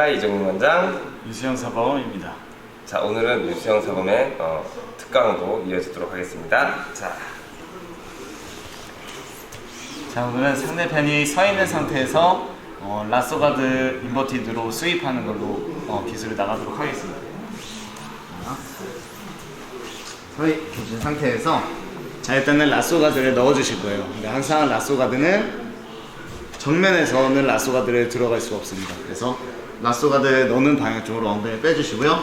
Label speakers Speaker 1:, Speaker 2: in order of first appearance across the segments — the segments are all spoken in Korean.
Speaker 1: 안녕하십니까 이정민 원장.
Speaker 2: 유수영 사범입니다.
Speaker 1: 자 오늘은 유수영 사범의 어, 특강으로 이어지도록 하겠습니다. 자
Speaker 2: 자 오늘은 상대편이 서 있는 상태에서 어, 라쏘가드 인버티드로 스윕하는 걸로 어, 기술을 나가도록 하겠습니다. 서 계신 상태에서 자 일단은 라쏘가드를 넣어주실 거예요. 근데 항상 라쏘가드는 정면에서는 라쏘가드를 들어갈 수가 없습니다. 그래서 라쏘가드 넣는 방향 쪽으로 엉덩이 빼주시고요.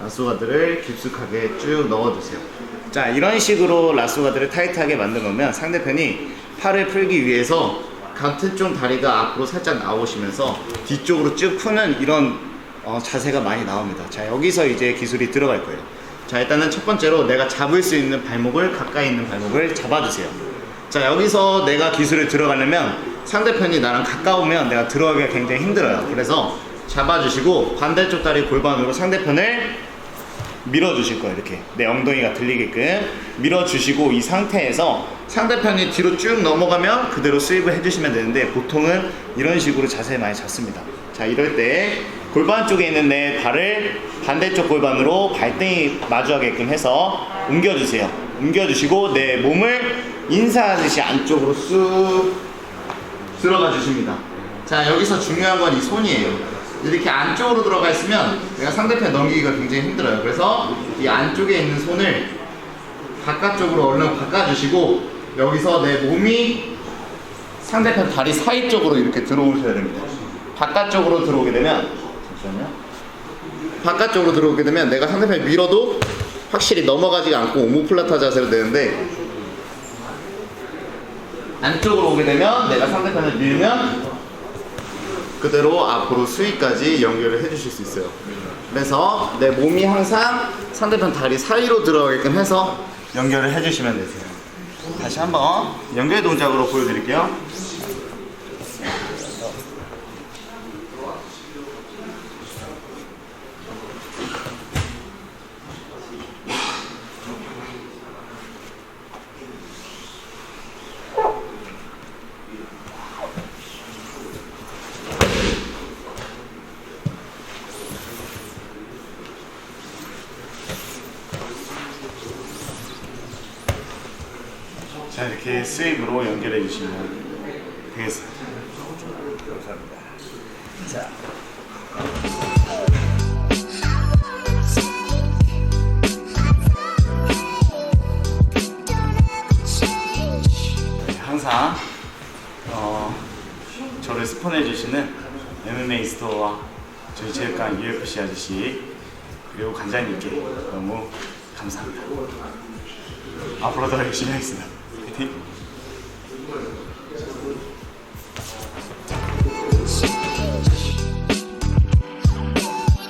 Speaker 2: 라쏘가드를 깊숙하게 쭉 넣어주세요. 자 이런 식으로 라쏘가드를 타이트하게 만들어 놓으면 상대편이 팔을 풀기 위해서 같은 쪽 다리가 앞으로 살짝 나오시면서 뒤쪽으로 쭉 푸는 이런 어, 자세가 많이 나옵니다. 자 여기서 이제 기술이 들어갈 거예요. 자 일단은 첫 번째로 내가 잡을 수 있는 발목을 가까이 있는 발목을 잡아주세요. 자 여기서 내가 기술을 들어가려면 상대편이 나랑 가까우면 내가 들어가기가 굉장히 힘들어요. 그래서 잡아주시고 반대쪽 다리 골반으로 상대편을 밀어주실 거예요 이렇게. 내 엉덩이가 들리게끔 밀어주시고 이 상태에서 상대편이 뒤로 쭉 넘어가면 그대로 스윕을 해주시면 되는데 보통은 이런 식으로 자세 많이 잡습니다. 자 이럴 때 골반 쪽에 있는 내 발을 반대쪽 골반으로 발등이 마주하게끔 해서 옮겨주세요. 옮겨주시고 내 몸을 인사하듯이 안쪽으로 쑥 들어가 주십니다. 자, 여기서 중요한 건 이 손이에요. 이렇게 안쪽으로 들어가 있으면 내가 상대편 넘기기가 굉장히 힘들어요. 그래서 이 안쪽에 있는 손을 바깥쪽으로 얼른 바꿔주시고 여기서 내 몸이 상대편 다리 사이 쪽으로 이렇게 들어오셔야 됩니다. 바깥쪽으로 들어오게 되면 잠시만요. 바깥쪽으로 들어오게 되면 내가 상대편 밀어도 확실히 넘어가지 않고 오모플라타 자세로 되는데 안쪽으로 오게 되면 내가 상대편을 밀면 그대로 앞으로 수위까지 연결을 해주실 수 있어요. 그래서 내 몸이 항상 상대편 다리 사이로 들어가게끔 해서 연결을 해주시면 되세요. 다시 한번 연결 동작으로 보여드릴게요. 자 이렇게 스윕으로 연결해 주시면 되겠습니다.
Speaker 1: 감사합니다. 자
Speaker 2: 네, 항상 어, 저를 스폰해 주시는 MMA 스토어와 저희 체육관 UFC 아저씨 그리고 관장님께 너무 감사합니다. 앞으로 더 열심히 하겠습니다. 听